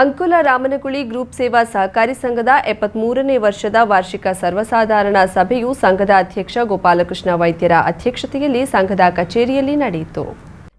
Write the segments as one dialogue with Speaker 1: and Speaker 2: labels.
Speaker 1: ಅಂಕುಲ Ramanaguli group ಸೇವಾ ಸಹಕಾರಿ ಸಂಘದ ಎಪ್ಪತ್ಮೂರನೇ ವರ್ಷದ ವಾರ್ಷಿಕ ಸರ್ವಸಾಧಾರಣ ಸಭೆಯು ಸಂಘದ ಅಧ್ಯಕ್ಷ ಗೋಪಾಲಕೃಷ್ಣ ವೈದ್ಯರ ಅಧ್ಯಕ್ಷತೆಯಲ್ಲಿ ಸಂಘದ ಕಚೇರಿಯಲ್ಲಿ ನಡೆಯಿತು.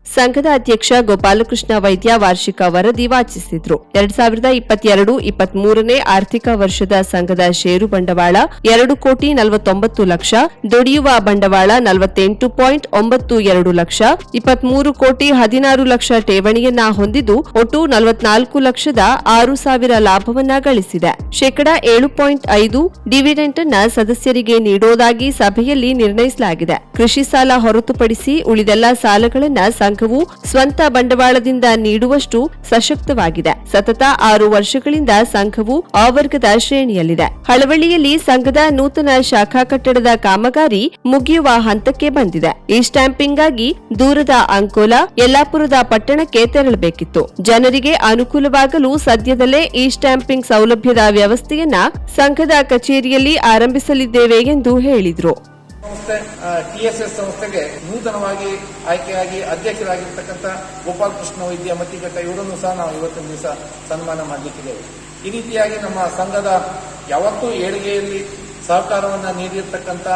Speaker 1: ಸಂಘದ ಅಧ್ಯಕ್ಷ ಗೋಪಾಲಕೃಷ್ಣ ವೈದ್ಯ ವಾರ್ಷಿಕ ವರದಿ ವಾಚಿಸಿದ್ರು. ಎರಡ್ ಸಾವಿರದ ಇಪ್ಪತ್ತೆರಡು ಇಪ್ಪತ್ಮೂರನೇ ಆರ್ಥಿಕ ವರ್ಷದ ಸಂಘದ ಷೇರು ಬಂಡವಾಳ ಎರಡು ಕೋಟಿ ನಲವತ್ತೊಂಬತ್ತು ಲಕ್ಷ, ದುಡಿಯುವ ಬಂಡವಾಳ ನಲವತ್ತೆಂಟು ಪಾಯಿಂಟ್ ಒಂಬತ್ತು ಎರಡು ಲಕ್ಷ, ಇಪ್ಪತ್ಮೂರು ಕೋಟಿ ಹದಿನಾರು ಲಕ್ಷ ಠೇವಣಿಯನ್ನ ಹೊಂದಿದ್ದು ಒಟ್ಟು ನಲವತ್ನಾಲ್ಕು ಲಕ್ಷದ ಆರು ಸಾವಿರ ಲಾಭವನ್ನ ಗಳಿಸಿದೆ. ಶೇಕಡಾ ಏಳು ಪಾಯಿಂಟ್ ಐದು ಡಿವಿಡೆಂಟ್ ಅನ್ನ ಸದಸ್ಯರಿಗೆ ನೀಡೋದಾಗಿ ಸಭೆಯಲ್ಲಿ ನಿರ್ಣಯಿಸಲಾಗಿದೆ. ಕೃಷಿ ಸಾಲ ಹೊರತುಪಡಿಸಿ ಉಳಿದೆಲ್ಲ ಸಾಲಗಳನ್ನ ಸಂಘವು ಸ್ವಂತ ಬಂಡವಾಳದಿಂದ ನೀಡುವಷ್ಟು ಸಶಕ್ತವಾಗಿದೆ. ಸತತ ಆರು ವರ್ಷಗಳಿಂದ ಸಂಘವು ಆ ವರ್ಗದ ಶ್ರೇಣಿಯಲ್ಲಿದೆ. ಹಳವಳ್ಳಿಯಲ್ಲಿ ಸಂಘದ ನೂತನ ಶಾಖಾ ಕಟ್ಟಡದ ಕಾಮಗಾರಿ ಮುಗಿಯುವ ಹಂತಕ್ಕೆ ಬಂದಿದೆ. ಈ ಸ್ಟ್ಯಾಂಪಿಂಗ್ ಆಗಿ ದೂರದ ಅಂಕೋಲ, ಯಲ್ಲಾಪುರದ ಪಟ್ಟಣಕ್ಕೆ ತೆರಳಬೇಕಿತ್ತು. ಜನರಿಗೆ ಅನುಕೂಲವಾಗಲು ಸದ್ಯದಲ್ಲೇ ಈ ಸ್ಟ್ಯಾಂಪಿಂಗ್ ಸೌಲಭ್ಯದ ವ್ಯವಸ್ಥೆಯನ್ನ ಸಂಘದ ಕಚೇರಿಯಲ್ಲಿ ಆರಂಭಿಸಲಿದ್ದೇವೆ ಎಂದು ಹೇಳಿದ್ರು.
Speaker 2: ಸಂಸ್ಥೆ ಟಿಎಸ್ಎಸ್ ಸಂಸ್ಥೆಗೆ ನೂತನವಾಗಿ ಆಯ್ಕೆಯಾಗಿ ಅಧ್ಯಕ್ಷರಾಗಿರ್ತಕ್ಕಂಥ ಗೋಪಾಲಕೃಷ್ಣ ವೈದ್ಯ ಮತ್ತಿಕಟ್ಟ ಇವರನ್ನು ಸಹ ನಾವು ಇವತ್ತಿನ ದಿವಸ ಸನ್ಮಾನ ಮಾಡಲಿಕ್ಕಿದ್ದೇವೆ. ಈ ರೀತಿಯಾಗಿ ನಮ್ಮ ಸಂಘದ ಯಾವತ್ತೂ ಏಳಿಗೆಯಲ್ಲಿ ಸಹಕಾರವನ್ನು ನೀಡಿರ್ತಕ್ಕಂಥ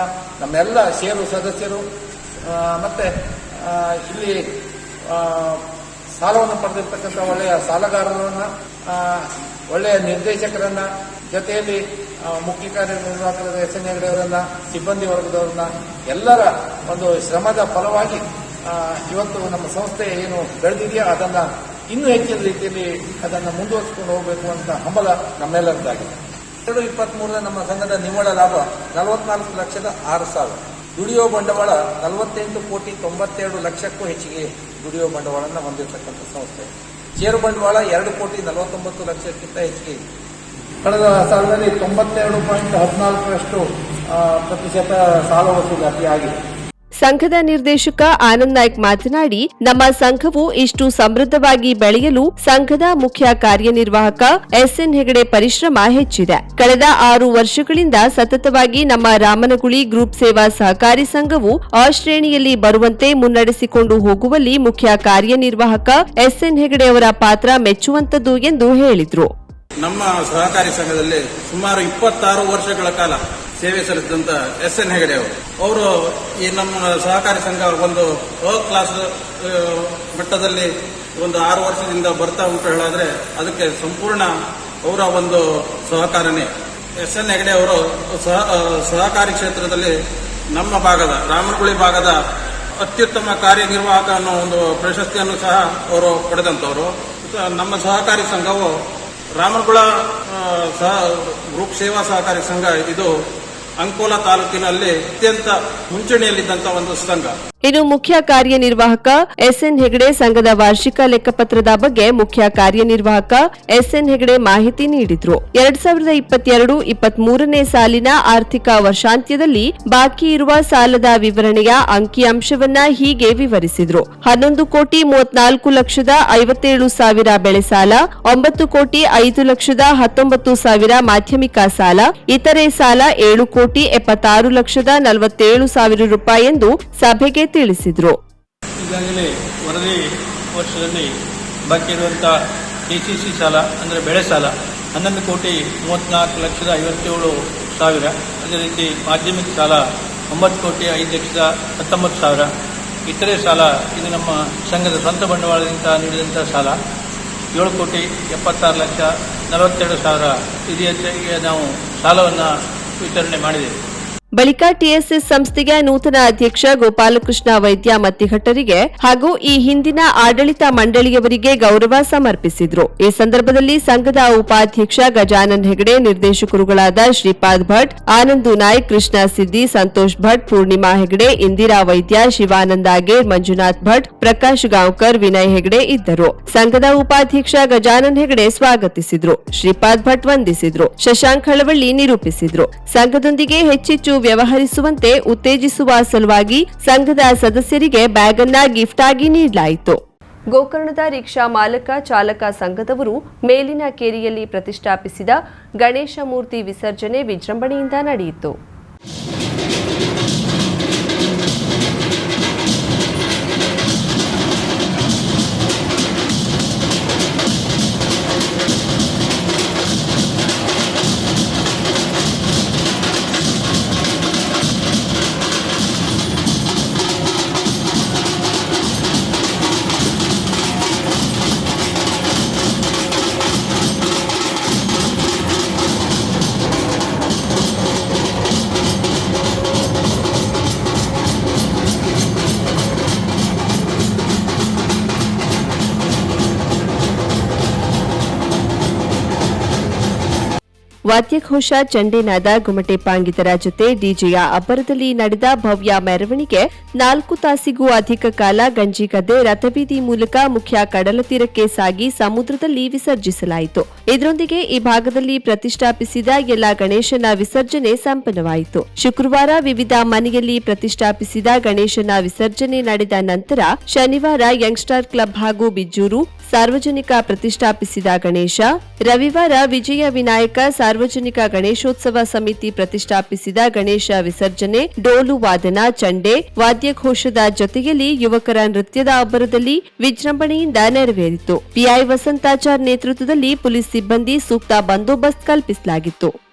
Speaker 2: ನಮ್ಮೆಲ್ಲ ಷೇರು ಸದಸ್ಯರು ಮತ್ತೆ ಇಲ್ಲಿ ಸಾಲವನ್ನು ಪಡೆದಿರ್ತಕ್ಕಂಥ ಒಳ್ಳೆಯ ಸಾಲಗಾರರನ್ನ ಒಳ್ಳೆಯ ನಿರ್ದೇಶಕರನ್ನ ಜೊತೆಯಲ್ಲಿ ಮುಖ್ಯ ಕಾರ್ಯನಿರ್ವಾಹಕರಾದ ಎಸ್ ಎನ್ ಹೆಗಡೆಯವರನ್ನ ಸಿಬ್ಬಂದಿ ವರ್ಗದವರನ್ನ ಎಲ್ಲರ ಒಂದು ಶ್ರಮದ ಫಲವಾಗಿ ಇವತ್ತು ನಮ್ಮ ಸಂಸ್ಥೆ ಏನು ಬೆಳೆದಿದೆಯೋ ಅದನ್ನ ಇನ್ನೂ ಹೆಚ್ಚಿನ ರೀತಿಯಲ್ಲಿ ಅದನ್ನು ಮುಂದುವರಿಸಿಕೊಂಡು ಹೋಗಬೇಕು ಅಂತ ಹಂಬಲ ನಮ್ಮೆಲ್ಲರದ್ದಾಗಿದೆ ಎರಡು ಇಪ್ಪತ್ತ್ಮೂರರ ನಮ್ಮ ಸಂಘದ ನಿವ್ವಳ ಲಾಭ ನಲವತ್ನಾಲ್ಕು ಲಕ್ಷದ ಆರು ಸಾವಿರ ದುಡಿಯೋ ಬಂಡವಾಳ ನಲವತ್ತೆಂಟು ಕೋಟಿ ತೊಂಬತ್ತೆರಡು ಲಕ್ಷಕ್ಕೂ ಹೆಚ್ಚಿಗೆ ದುಡಿಯೋ ಬಂಡವಾಳವನ್ನು ಹೊಂದಿರತಕ್ಕಂಥ ಸಂಸ್ಥೆ ಷೇರು ಬಂಡವಾಳ ಎರಡು ಕೋಟಿ ನಲವತ್ತೊಂಬತ್ತು ಲಕ್ಷಕ್ಕಿಂತ ಹೆಚ್ಚಿಗೆ. ಕಳೆದ ಸಾಲದಲ್ಲಿ ತೊಂಬತ್ತೆರಡು ಪಾಯಿಂಟ್ ಹದಿನಾಲ್ಕರಷ್ಟು ಪ್ರತಿಶತ ಸಾಲ ವಸೂಲಾತಿ ಆಗಿದೆ
Speaker 1: ಸಂಘದ ನಿರ್ದೇಶಕ ಆನಂದ್ ನಾಯ್ಕ್ ಮಾತನಾಡಿ, ನಮ್ಮ ಸಂಘವು ಇಷ್ಟು ಸಮೃದ್ಧವಾಗಿ ಬೆಳೆಯಲು ಸಂಘದ ಮುಖ್ಯ ಕಾರ್ಯನಿರ್ವಾಹಕ ಎಸ್ಎನ್ ಹೆಗಡೆ ಪರಿಶ್ರಮ ಹೆಚ್ಚಿದೆ. ಕಳೆದ ಆರು ವರ್ಷಗಳಿಂದ ಸತತವಾಗಿ ನಮ್ಮ ರಾಮನಗುಳಿ ಗ್ರೂಪ್ ಸೇವಾ ಸಹಕಾರಿ ಸಂಘವು ಆ ಬರುವಂತೆ ಮುನ್ನಡೆಸಿಕೊಂಡು ಹೋಗುವಲ್ಲಿ ಮುಖ್ಯ ಕಾರ್ಯನಿರ್ವಾಹಕ ಎಸ್ಎನ್ ಹೆಗಡೆ ಅವರ ಪಾತ್ರ ಮೆಚ್ಚುವಂತದ್ದು ಎಂದು ಹೇಳಿದ್ರು.
Speaker 3: ನಮ್ಮ ಸಹಕಾರಿ ಸಂಘದಲ್ಲಿ ಸುಮಾರು ಇಪ್ಪತ್ತಾರು ವರ್ಷಗಳ ಕಾಲ ಸೇವೆ ಸಲ್ಲಿಸಿದಂತ ಎಸ್ ಎನ್ ಹೆಗಡೆ ಅವರು. ಅವರು ಈ ನಮ್ಮ ಸಹಕಾರಿ ಸಂಘ ಒಂದು ಲೋ ಕ್ಲಾಸ್ ಮಟ್ಟದಲ್ಲಿ ಒಂದು ಆರು ವರ್ಷದಿಂದ ಬರ್ತಾ ಉಂಟು ಹೇಳಾದ್ರೆ ಅದಕ್ಕೆ ಸಂಪೂರ್ಣ ಅವರ ಒಂದು ಸಹಕಾರನೇ. ಎಸ್ ಎನ್ ಹೆಗಡೆ ಅವರು ಸಹ ಸಹಕಾರಿ ಕ್ಷೇತ್ರದಲ್ಲಿ ನಮ್ಮ ಭಾಗದ, ರಾಮನಗುಳಿ ಭಾಗದ ಅತ್ಯುತ್ತಮ ಕಾರ್ಯನಿರ್ವಾಹಕ ಅನ್ನೋ ಒಂದು ಪ್ರಶಸ್ತಿಯನ್ನು ಸಹ ಅವರು ಪಡೆದಂತವರು ನಮ್ಮ ಸಹಕಾರಿ ಸಂಘವು ರಾಮನಗುಳ ಸಹ ಗ್ರೂಪ್ ಸೇವಾ ಸಹಕಾರಿ ಸಂಘ ಇದು ಅಂಕೋಲಾ ತಾಲೂಕಿನಲ್ಲಿ ಅತ್ಯಂತ ಮುಂಚೂಣಿಯಲ್ಲಿದ್ದಂತಹ ಒಂದು ಸಂಘ.
Speaker 1: ಇನ್ನು ಮುಖ್ಯ ಕಾರ್ಯನಿರ್ವಾಹಕ ಎಸ್ಎನ್ ಹೆಗಡೆ ಸಂಘದ ವಾರ್ಷಿಕ ಲೆಕ್ಕಪತ್ರದ ಬಗ್ಗೆ ಮುಖ್ಯ ಕಾರ್ಯನಿರ್ವಾಹಕ ಎಸ್ಎನ್ ಹೆಗಡೆ ಮಾಹಿತಿ ನೀಡಿದ್ರು. ಎರಡ್ ಸಾವಿರದ ಇಪ್ಪತ್ತೆರಡು ಇಪ್ಪತ್ಮೂರನೇ ಸಾಲಿನ ಆರ್ಥಿಕ ವರ್ಷಾಂತ್ಯದಲ್ಲಿ ಬಾಕಿ ಇರುವ ಸಾಲದ ವಿವರಣೆಯ ಅಂಕಿಅಂಶವನ್ನ ಹೀಗೆ ವಿವರಿಸಿದ್ರು. ಹನ್ನೊಂದು ಕೋಟಿ ಮೂವತ್ನಾಲ್ಕು ಲಕ್ಷದ ಐವತ್ತೇಳು ಸಾವಿರ ಬೆಳೆ ಸಾಲ, ಒಂಬತ್ತು ಕೋಟಿ ಐದು ಲಕ್ಷದ ಹತ್ತೊಂಬತ್ತು ಸಾವಿರ ಮಾಧ್ಯಮಿಕ ಸಾಲ, ಇತರೆ ಸಾಲ ಏಳು ಕೋಟಿ ಎಪ್ಪತ್ತಾರು ಲಕ್ಷದ ನಲವತ್ತೇಳು ಸಾವಿರ ರೂಪಾಯಿ ಎಂದು ಸಭೆಗೆ ತಿಳಿಸಿದ್ರು.
Speaker 4: ಈಗಾಗಲೇ ವರದಿ ವರ್ಷದಲ್ಲಿ ಬಾಕಿ ಇರುವಂತಹ ಕೆಸಿಸಿ ಸಾಲ, ಅಂದ್ರೆ ಬೆಳೆ ಸಾಲ, ಹನ್ನೊಂದು ಕೋಟಿ ಮೂವತ್ತ್ನಾಲ್ಕು ಲಕ್ಷದ ಐವತ್ತೇಳು ಸಾವಿರ, ಅದೇ ರೀತಿ ಮಾಧ್ಯಮಿಕ ಸಾಲ ಒಂಬತ್ತು ಕೋಟಿ ಐದು ಲಕ್ಷದ ಹತ್ತೊಂಬತ್ತು ಸಾವಿರ. ಇತರೆ ಸಾಲ, ಇದು ನಮ್ಮ ಸಂಘದ ಸ್ವಂತ ಬಂಡವಾಳದಿಂದ ನೀಡಿದಂಥ ಸಾಲ. ಏಳು ಕೋಟಿ ಎಪ್ಪತ್ತಾರು ಲಕ್ಷ ನಲವತ್ತೆರಡು ಸಾವಿರ ಈ ನಾವು ಸಾಲವನ್ನು ವಿತರಣೆ ಮಾಡಿದ್ದೇವೆ.
Speaker 1: ಬಳಿಕ ಟಿಎಸ್ಎಸ್ ಸಂಸ್ಥೆಗೆ ನೂತನ ಅಧ್ಯಕ್ಷ ಗೋಪಾಲಕೃಷ್ಣ ವೈದ್ಯ ಮತ್ತಿಘಟ್ಟರಿಗೆ ಹಾಗೂ ಈ ಹಿಂದಿನ ಆಡಳಿತ ಮಂಡಳಿಯವರಿಗೆ ಗೌರವ ಸಮರ್ಪಿಸಿದರು. ಈ ಸಂದರ್ಭದಲ್ಲಿ ಸಂಘದ ಉಪಾಧ್ಯಕ್ಷ ಗಜಾನನ್ ಹೆಗಡೆ, ನಿರ್ದೇಶಕರುಗಳಾದ ಶ್ರೀಪಾದ್ ಭಟ್, ಆನಂದು ನಾಯ್ಕ್ ಕೃಷ್ಣ ಸಿದ್ದಿ, ಸಂತೋಷ್ ಭಟ್, ಪೂರ್ಣಿಮಾ ಹೆಗಡೆ, ಇಂದಿರಾ ವೈದ್ಯ, ಶಿವಾನಂದ ಆಗೇರ್ ಮಂಜುನಾಥ್ ಭಟ್, ಪ್ರಕಾಶ್ ಗಾಂವ್ಕರ್, ವಿನಯ್ ಹೆಗಡೆ ಇದ್ದರು. ಸಂಘದ ಉಪಾಧ್ಯಕ್ಷ ಗಜಾನನ್ ಹೆಗಡೆ ಸ್ವಾಗತಿಸಿದ್ರು. ಶ್ರೀಪಾದ್ ಭಟ್ ವಂದಿಸಿದ್ರು. ಶಶಾಂಕ್ ಹಳವಳ್ಳಿ ನಿರೂಪಿಸಿದ್ರು. ಸಂಘದೊಂದಿಗೆ ಹೆಚ್ಚೆಚ್ಚು ವ್ಯವಹರಿಸುವಂತೆ ಉತ್ತೇಜಿಸುವ ಸಲುವಾಗಿ ಸಂಘದ ಸದಸ್ಯರಿಗೆ ಬ್ಯಾಗ್ ಅನ್ನ ಗಿಫ್ಟ್ ಆಗಿ ನೀಡಲಾಯಿತು. ಗೋಕರ್ಣದ ರಿಕ್ಷಾ ಮಾಲಕ ಚಾಲಕ ಸಂಘದವರು ಮೇಲಿನ ಕೇರಿಯಲ್ಲಿ ಪ್ರತಿಷ್ಠಾಪಿಸಿದ ಗಣೇಶ ಮೂರ್ತಿ ವಿಸರ್ಜನೆ ವಿಜೃಂಭಣೆಯಿಂದ ನಡೆಯಿತು. ವಾದ್ಯಘೋಷ, ಚಂಡೇನಾದ ಗುಮಟೆ ಪಾಂಗಿತರ ಜೊತೆ ಡಿಜೆಯ ಅಬ್ಬರದಲ್ಲಿ ನಡೆದ ಭವ್ಯ ಮೆರವಣಿಗೆ ನಾಲ್ಕು ತಾಸಿಗೂ ಅಧಿಕ ಕಾಲ ಗಂಜಿಗದ್ದೆ ರಥಬೀದಿ ಮೂಲಕ ಮುಖ್ಯ ಕಡಲ ತೀರಕ್ಕೆ ಸಾಗಿ ಸಮುದ್ರದಲ್ಲಿ ವಿಸರ್ಜಿಸಲಾಯಿತು. ಇದರೊಂದಿಗೆ ಈ ಭಾಗದಲ್ಲಿ ಪ್ರತಿಷ್ಠಾಪಿಸಿದ ಎಲ್ಲ ಗಣೇಶನ ವಿಸರ್ಜನೆ ಸಂಪನ್ನವಾಯಿತು. ಶುಕ್ರವಾರ ವಿವಿಧ ಮನೆಯಲ್ಲಿ ಪ್ರತಿಷ್ಠಾಪಿಸಿದ ಗಣೇಶನ ವಿಸರ್ಜನೆ ನಡೆದ ನಂತರ ಶನಿವಾರ ಯಂಗ್ಸ್ಟಾರ್ ಕ್ಲಬ್ ಹಾಗೂ ಬಿಜ್ಜೂರು ಸಾರ್ವಜನಿಕ ಪ್ರತಿಷ್ಠಾಪಿಸಿದ ಗಣೇಶ. ರವಿವಾರ ವಿಜಯ ವಿನಾಯಕ ಸಾರ್ವಜನಿಕ ಗಣೇಶೋತ್ಸವ ಸಮಿತಿ ಪ್ರತಿಷ್ಠಾಪಿಸಿದ ಗಣೇಶ ವಿಸರ್ಜನೆ, ಡೋಲು ವಾದನ, ಚಂಡೆ, ವಾದ್ಯಘೋಷದ ಜೊತೆಯಲ್ಲಿ ಯುವಕರ ನೃತ್ಯದ ಅಬ್ಬರದಲ್ಲಿ ವಿಜೃಂಭಣೆಯಿಂದ ನೆರವೇರಿತು. ಪಿಐ ವಸಂತಾಚಾರ್ ನೇತೃತ್ವದಲ್ಲಿ ಪೊಲೀಸ್ ಸಿಬ್ಬಂದಿ ಸೂಕ್ತ ಬಂದೋಬಸ್ತ್ ಕಲ್ಪಿಸಲಾಗಿತ್ತು.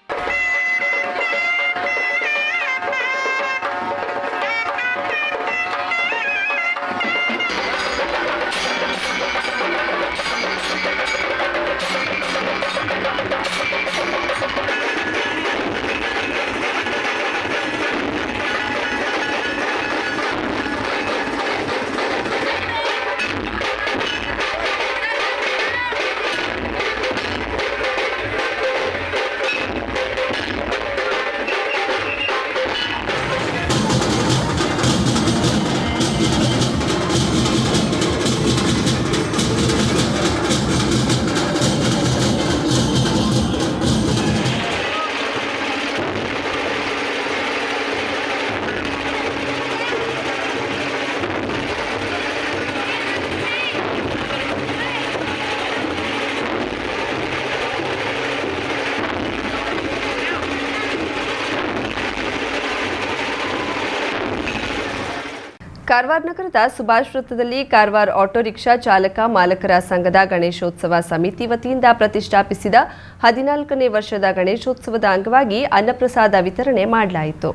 Speaker 1: ಕಾರವಾರ ನಗರದ ಸುಭಾಷ್ ವೃತ್ತದಲ್ಲಿ ಕಾರವಾರ ಆಟೋ ರಿಕ್ಷಾ ಚಾಲಕ ಮಾಲಕರ ಸಂಘದ ಗಣೇಶೋತ್ಸವ ಸಮಿತಿ ವತಿಯಿಂದ ಪ್ರತಿಷ್ಠಾಪಿಸಿದ ಹದಿನಾಲ್ಕನೇ ವರ್ಷದ ಗಣೇಶೋತ್ಸವದ ಅಂಗವಾಗಿ ಅನ್ನಪ್ರಸಾದ ವಿತರಣೆ ಮಾಡಲಾಯಿತು.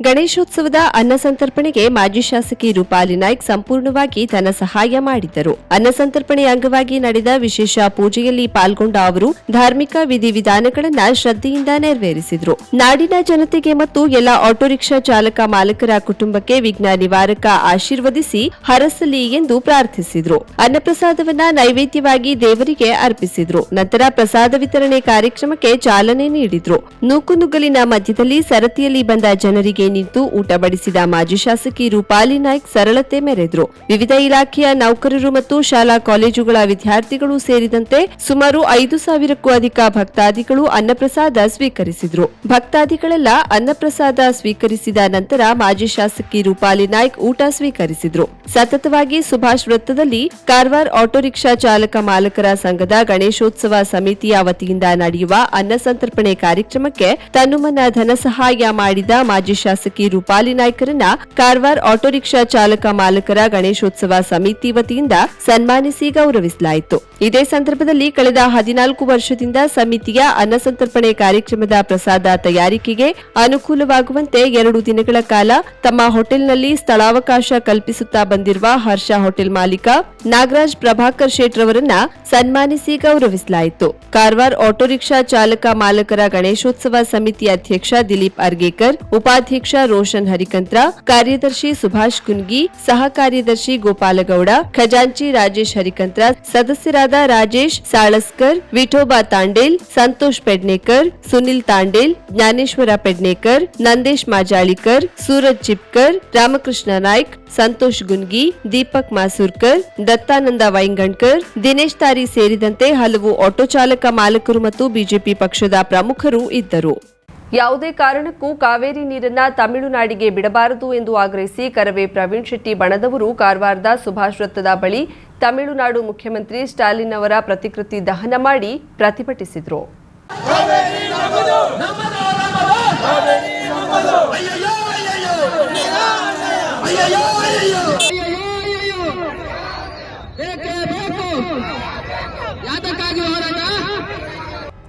Speaker 1: ಗಣೇಶೋತ್ಸವದ ಅನ್ನ ಸಂತರ್ಪಣೆಗೆ ಮಾಜಿ ಶಾಸಕಿ ರೂಪಾಲಿ ನಾಯ್ಕ್ ಸಂಪೂರ್ಣವಾಗಿ ತನ್ನ ಸಹಾಯ ಮಾಡಿದ್ದರು. ಅನ್ನ ಸಂತರ್ಪಣೆ ಅಂಗವಾಗಿ ನಡೆದ ವಿಶೇಷ ಪೂಜೆಯಲ್ಲಿ ಪಾಲ್ಗೊಂಡ ಅವರು ಧಾರ್ಮಿಕ ವಿಧಿವಿಧಾನಗಳನ್ನು ಶ್ರದ್ಧೆಯಿಂದ ನೆರವೇರಿಸಿದರು. ನಾಡಿನ ಜನತೆಗೆ ಮತ್ತು ಎಲ್ಲ ಆಟೋ ರಿಕ್ಷಾ ಚಾಲಕ ಮಾಲಕರ ಕುಟುಂಬಕ್ಕೆ ವಿಘ್ನ ನಿವಾರಕ ಆಶೀರ್ವದಿಸಿ ಹರಸಲಿ ಎಂದು ಪ್ರಾರ್ಥಿಸಿದರು. ಅನ್ನಪ್ರಸಾದವನ್ನ ನೈವೇದ್ಯವಾಗಿ ದೇವರಿಗೆ ಅರ್ಪಿಸಿದ್ರು. ನಂತರ ಪ್ರಸಾದ ವಿತರಣೆ ಕಾರ್ಯಕ್ರಮಕ್ಕೆ ಚಾಲನೆ ನೀಡಿದ್ರು. ನೂಕುನುಗ್ಗಲಿನ ಮಧ್ಯದಲ್ಲಿ ಸರತಿಯಲ್ಲಿ ಬಂದ ಜನರಿಗೆ ನಿಂತು ಊಟ ಬಡಿಸಿದ ಮಾಜಿ ಶಾಸಕಿ ರೂಪಾಲಿ ನಾಯ್ಕ್ ಸರಳತೆ ಮೆರೆದ್ರು. ವಿವಿಧ ಇಲಾಖೆಯ ನೌಕರರು ಮತ್ತು ಶಾಲಾ ಕಾಲೇಜುಗಳ ವಿದ್ಯಾರ್ಥಿಗಳು ಸೇರಿದಂತೆ ಸುಮಾರು ಐದು ಸಾವಿರಕ್ಕೂ ಅಧಿಕ ಭಕ್ತಾದಿಗಳು ಅನ್ನಪ್ರಸಾದ ಸ್ವೀಕರಿಸಿದ್ರು. ಭಕ್ತಾದಿಗಳೆಲ್ಲ ಅನ್ನಪ್ರಸಾದ ಸ್ವೀಕರಿಸಿದ ನಂತರ ಮಾಜಿ ಶಾಸಕಿ ರೂಪಾಲಿ ನಾಯ್ಕ್ ಊಟ ಸ್ವೀಕರಿಸಿದ್ರು. ಸತತವಾಗಿ ಸುಭಾಷ್ ವೃತ್ತದಲ್ಲಿ ಕಾರವಾರ ಆಟೋ ರಿಕ್ಷಾ ಚಾಲಕ ಮಾಲಕರ ಸಂಘದ ಗಣೇಶೋತ್ಸವ ಸಮಿತಿಯ ವತಿಯಿಂದ ನಡೆಯುವ ಅನ್ನ ಸಂತರ್ಪಣೆ ಕಾರ್ಯಕ್ರಮಕ್ಕೆ ತನ್ನುಮನ ಧನ ಸಹಾಯ ಮಾಡಿದ ಮಾಜಿ ಶಾಸಕಿ ರೂಪಾಲಿ ನಾಯ್ಕರನ್ನ ಕಾರವಾರ ಆಟೋ ರಿಕ್ಷಾ ಚಾಲಕ ಮಾಲಕರ ಗಣೇಶೋತ್ಸವ ಸಮಿತಿ ವತಿಯಿಂದ ಸನ್ಮಾನಿಸಿ ಗೌರವಿಸಲಾಯಿತು. ಇದೇ ಸಂದರ್ಭದಲ್ಲಿ ಕಳೆದ ಹದಿನಾಲ್ಕು ವರ್ಷದಿಂದ ಸಮಿತಿಯ ಅನ್ನಸಂತರ್ಪಣೆ ಕಾರ್ಯಕ್ರಮದ ಪ್ರಸಾದ ತಯಾರಿಕೆಗೆ ಅನುಕೂಲವಾಗುವಂತೆ ಎರಡು ದಿನಗಳ ಕಾಲ ತಮ್ಮ ಹೋಟೆಲ್ನಲ್ಲಿ ಸ್ಥಳಾವಕಾಶ ಕಲ್ಪಿಸುತ್ತಾ ಬಂದಿರುವ ಹರ್ಷ ಹೋಟೆಲ್ ಮಾಲೀಕ ನಾಗರಾಜ್ ಪ್ರಭಾಕರ್ ಶೇಟ್ ರವರನ್ನ ಸನ್ಮಾನಿಸಿ ಗೌರವಿಸಲಾಯಿತು. ಕಾರವಾರ ಆಟೋ ರಿಕ್ಷಾ ಚಾಲಕ ಮಾಲಕರ ಗಣೇಶೋತ್ಸವ ಸಮಿತಿ ಅಧ್ಯಕ್ಷ ದಿಲೀಪ್ ಅರ್ಗೇಕರ್, ಉಪಾಧ್ಯಕ್ಷ ರೋಷನ್ ಹರಿಕಂತ್ರ, ಕಾರ್ಯದರ್ಶಿ ಸುಭಾಷ್ ಕುನ್ಗಿ, ಸಹ ಕಾರ್ಯದರ್ಶಿ ಗೋಪಾಲಗೌಡ, ಖಜಾಂಚಿ ರಾಜೇಶ್ ಹರಿಕಂತ್ರ, ಸದಸ್ಯರಾದ ರಾಜೇಶ್ ಸಾಳಸ್ಕರ್, ವಿಠೋಬಾ ತಾಂಡೇಲ್, ಸಂತೋಷ್ ಪೆಡ್ನೇಕರ್, ಸುನಿಲ್ ತಾಂಡೇಲ್, ಜ್ಞಾನೇಶ್ವರ ಪೆಡ್ನೇಕರ್, ನಂದೇಶ್ ಮಾಜಾಳಿಕರ್, ಸೂರಜ್ ಚಿಪ್ಕರ್, ರಾಮಕೃಷ್ಣ ನಾಯ್ಕ್, ಸಂತೋಷ್ ಗುನ್ಗಿ, ದೀಪಕ್ ಮಾಸೂರ್ಕರ್, ದತ್ತಾನಂದ ವೈಂಗಣ್ಕರ್, ದಿನೇಶ್ ತಾರಿ ಸೇರಿದಂತೆ ಹಲವು ಆಟೋ ಚಾಲಕ ಮಾಲಕರು ಮತ್ತು ಬಿಜೆಪಿ ಪಕ್ಷದ ಪ್ರಮುಖರು ಇದ್ದರು. ಯಾವುದೇ ಕಾರಣಕ್ಕೂ ಕಾವೇರಿ ನೀರನ್ನ ತಮಿಳುನಾಡಿಗೆ ಬಿಡಬಾರದು ಎಂದು ಆಗ್ರಹಿಸಿ ಕರವೇ ಪ್ರವೀಣ್ ಶೆಟ್ಟಿ ಬಣದವರು ಕಾರವಾರದ ಸುಭಾಷ್ ವೃತ್ತದ ಬಳಿ ತಮಿಳುನಾಡು ಮುಖ್ಯಮಂತ್ರಿ ಸ್ಟಾಲಿನ್ ಅವರ ಪ್ರತಿಕೃತಿ ದಹನ ಮಾಡಿ ಪ್ರತಿಭಟಿಸಿದರು.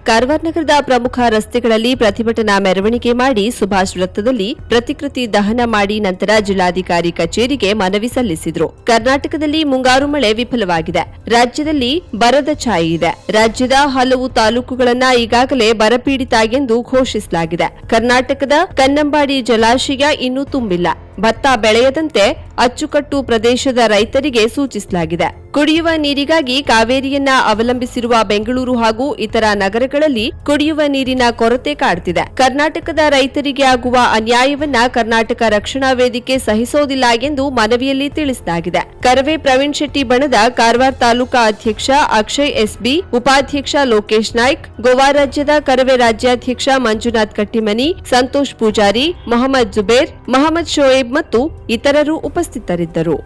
Speaker 1: ಕಾರವಾರ ನಗರದ ಪ್ರಮುಖ ರಸ್ತೆಗಳಲ್ಲಿ ಪ್ರತಿಭಟನಾ ಮೆರವಣಿಗೆ ಮಾಡಿ ಸುಭಾಷ್ ವೃತ್ತದಲ್ಲಿ ಪ್ರತಿಕೃತಿ ದಹನ ಮಾಡಿ ನಂತರ ಜಿಲ್ಲಾಧಿಕಾರಿ ಕಚೇರಿಗೆ ಮನವಿ ಸಲ್ಲಿಸಿದರು. ಕರ್ನಾಟಕದಲ್ಲಿ ಮುಂಗಾರು ಮಳೆ ವಿಫಲವಾಗಿದೆ. ರಾಜ್ಯದಲ್ಲಿ ಬರದ ಛಾಯೆ ಇದೆ. ರಾಜ್ಯದ ಹಲವು ತಾಲೂಕುಗಳನ್ನ ಈಗಾಗಲೇ ಬರಪೀಡಿತ ಎಂದು ಘೋಷಿಸಲಾಗಿದೆ. ಕರ್ನಾಟಕದ ಕನ್ನಂಬಾಡಿ ಜಲಾಶಯ ಇನ್ನೂ ತುಂಬಿಲ್ಲ. ಭತ್ತ ಬೆಳೆಯದಂತೆ ಅಚ್ಚುಕಟ್ಟು ಪ್ರದೇಶದ ರೈತರಿಗೆ ಸೂಚಿಸಲಾಗಿದೆ. ಕುಡಿಯುವ ನೀರಿಗಾಗಿ ಕಾವೇರಿಯನ್ನ ಅವಲಂಬಿಸಿರುವ ಬೆಂಗಳೂರು ಹಾಗೂ ಇತರ ನಗರಗಳಲ್ಲಿ ಕುಡಿಯುವ ನೀರಿನ ಕೊರತೆ ಕಾಡ್ತಿದೆ. ಕರ್ನಾಟಕದ ರೈತರಿಗೆ ಆಗುವ ಅನ್ಯಾಯವನ್ನ ಕರ್ನಾಟಕ ರಕ್ಷಣಾ ವೇದಿಕೆ ಸಹಿಸೋದಿಲ್ಲ ಎಂದು ಮನವಿಯಲ್ಲಿ ತಿಳಿಸಲಾಗಿದೆ. ಕರವೇ ಪ್ರವೀಣ್ ಶೆಟ್ಟಿ ಬಣದ ಕಾರವಾರ ತಾಲೂಕಾ ಅಧ್ಯಕ್ಷ ಅಕ್ಷಯ್ ಎಸ್ಬಿ, ಉಪಾಧ್ಯಕ್ಷ ಲೋಕೇಶ್ ನಾಯ್ಕ್, ಗೋವಾ ರಾಜ್ಯದ ಕರವೇ ರಾಜ್ಯಾಧ್ಯಕ್ಷ ಮಂಜುನಾಥ್ ಕಟ್ಟಿಮನಿ, ಸಂತೋಷ್ ಪೂಜಾರಿ, ಮೊಹಮ್ಮದ್ ಜುಬೇರ್, ಮಹಮ್ಮದ್ ಶೋಯೇಬ್ ಮತ್ತು ಇತರರು ಉಪಸ್ಥಿತರಿದ್ದರು.